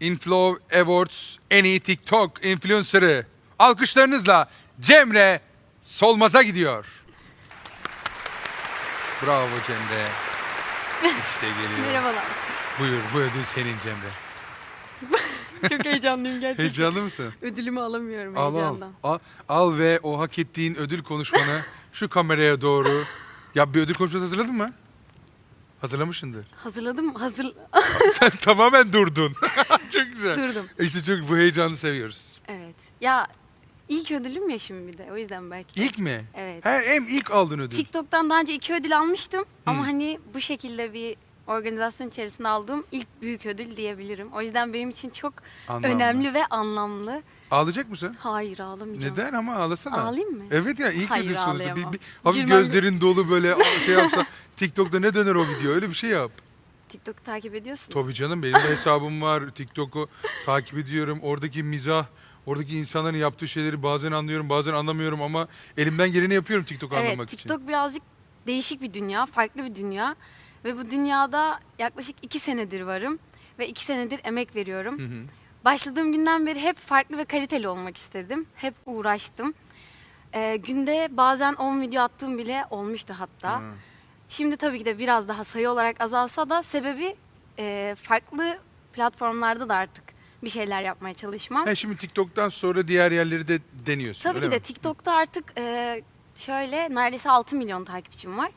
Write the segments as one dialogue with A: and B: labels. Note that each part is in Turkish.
A: Inflow Awards en iyi TikTok influencer'ı. Alkışlarınızla Cemre Solmaz'a gidiyor. Bravo Cemre. İşte geliyor.
B: Merhabalar.
A: Buyur bu ödül senin Cemre.
B: Çok heyecanlıyım gerçekten.
A: Heyecanlı mısın?
B: Ödülümü alamıyorum
A: Al al.
B: heyecandan.
A: al. Al ve o hak ettiğin ödül konuşmanı şu kameraya doğru. Ya bir ödül konuşması hazırladın mı? Hazırlamışsındır.
B: Hazırladım. Hazır
A: Sen tamamen durdun. çok güzel.
B: durdum.
A: İşte çok bu heyecanı seviyoruz.
B: Evet. Ya ilk ödülüm ya şimdi bir de. O yüzden belki.
A: İlk mi?
B: Evet.
A: He, hem ilk aldın ödül.
B: TikTok'tan daha önce iki ödül almıştım. Ama hani bu şekilde bir organizasyon içerisinde aldığım ilk büyük ödül diyebilirim. O yüzden benim için çok
A: Anlamlı.
B: önemli ve anlamlı.
A: Ağlayacak mısın?
B: Hayır ağlamayacağım.
A: Neden ama ağlasana.
B: Ağlayayım mı?
A: Evet ya ilk
B: Hayır,
A: ödül sorusu. Bir,
B: ağlayamam.
A: bir, hafif
B: Gülmem-
A: gözlerin dolu böyle şey yapsa TikTok'ta ne döner o video öyle bir şey yap.
B: TikTok'u takip ediyorsunuz.
A: Tabii canım benim de hesabım var. TikTok'u takip ediyorum. Oradaki mizah, oradaki insanların yaptığı şeyleri bazen anlıyorum, bazen anlamıyorum ama elimden geleni yapıyorum TikTok
B: Evet,
A: anlamak için.
B: TikTok birazcık değişik bir dünya, farklı bir dünya. Ve bu dünyada yaklaşık iki senedir varım. Ve iki senedir emek veriyorum.
A: Hı hı.
B: Başladığım günden beri hep farklı ve kaliteli olmak istedim. Hep uğraştım. Ee, günde bazen 10 video attığım bile olmuştu hatta.
A: Hı.
B: Şimdi tabii ki de biraz daha sayı olarak azalsa da sebebi e, farklı platformlarda da artık bir şeyler yapmaya çalışmam.
A: Ha, şimdi TikTok'tan sonra diğer yerleri de deniyorsun
B: Tabii
A: öyle
B: ki de
A: mi?
B: TikTok'ta artık e, şöyle neredeyse 6 milyon takipçim var.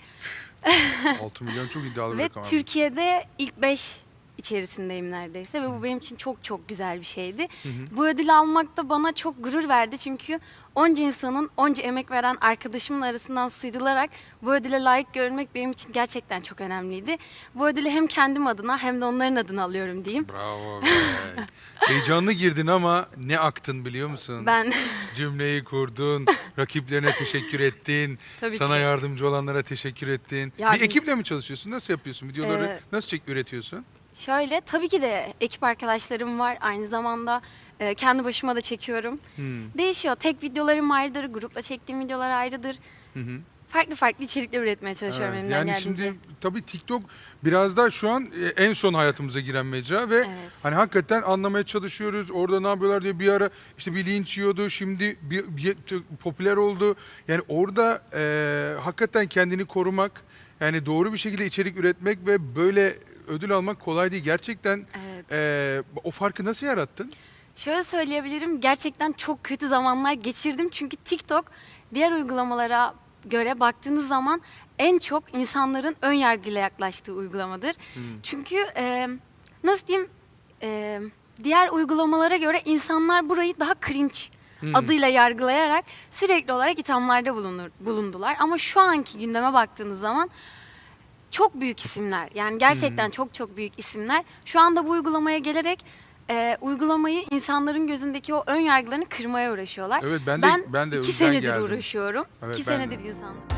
A: 6 milyon çok iddialı bir
B: Ve
A: rakam. abi.
B: Türkiye'de ilk 5 içerisindeyim neredeyse ve bu benim için çok çok güzel bir şeydi.
A: Hı hı.
B: Bu ödülü almak da bana çok gurur verdi çünkü onca insanın, onca emek veren arkadaşımın arasından sıyrılarak bu ödüle layık görmek benim için gerçekten çok önemliydi. Bu ödülü hem kendim adına hem de onların adına alıyorum diyeyim.
A: Bravo be. Heyecanlı girdin ama ne aktın biliyor musun?
B: Ben
A: Cümleyi kurdun, rakiplerine teşekkür ettin,
B: tabii
A: sana
B: ki
A: yardımcı olanlara teşekkür ettin.
B: Yardımcı-
A: Bir ekiple mi çalışıyorsun? Nasıl yapıyorsun? Videoları
B: Ee,
A: nasıl çek üretiyorsun?
B: Şöyle tabii ki de ekip arkadaşlarım var. Aynı zamanda e, kendi başıma da çekiyorum.
A: Hmm.
B: Değişiyor. Tek videolarım ayrıdır, grupla çektiğim videolar ayrıdır.
A: Hı hı.
B: Farklı farklı içerikler üretmeye çalışıyorum
A: Evet,
B: elimden
A: yani
B: geldiğince.
A: şimdi tabii TikTok biraz daha şu an e, en son hayatımıza giren mecra ve
B: Evet.
A: hani hakikaten anlamaya çalışıyoruz. Orada ne yapıyorlar diye bir ara işte bir linç yiyordu. Şimdi bir, bir- t- popüler oldu. Yani orada e, hakikaten kendini korumak, yani doğru bir şekilde içerik üretmek ve böyle ödül almak kolay değil. Gerçekten
B: Evet.
A: e, o farkı nasıl yarattın?
B: Şöyle söyleyebilirim. Gerçekten çok kötü zamanlar geçirdim. Çünkü TikTok diğer uygulamalara göre baktığınız zaman en çok insanların ön yargıyla yaklaştığı uygulamadır.
A: Hmm.
B: Çünkü e, nasıl diyeyim e, diğer uygulamalara göre insanlar burayı daha cringe
A: Hmm.
B: adıyla yargılayarak sürekli olarak ithamlarda bulunur, bulundular. Ama şu anki gündeme baktığınız zaman çok büyük isimler yani gerçekten çok çok büyük isimler şu anda bu uygulamaya gelerek e, uygulamayı insanların gözündeki o ön yargılarını kırmaya uğraşıyorlar.
A: Evet ben de ben, de o
B: iki senedir
A: geldim.
B: uğraşıyorum.
A: Evet,
B: iki
A: ben de.
B: senedir insanlar.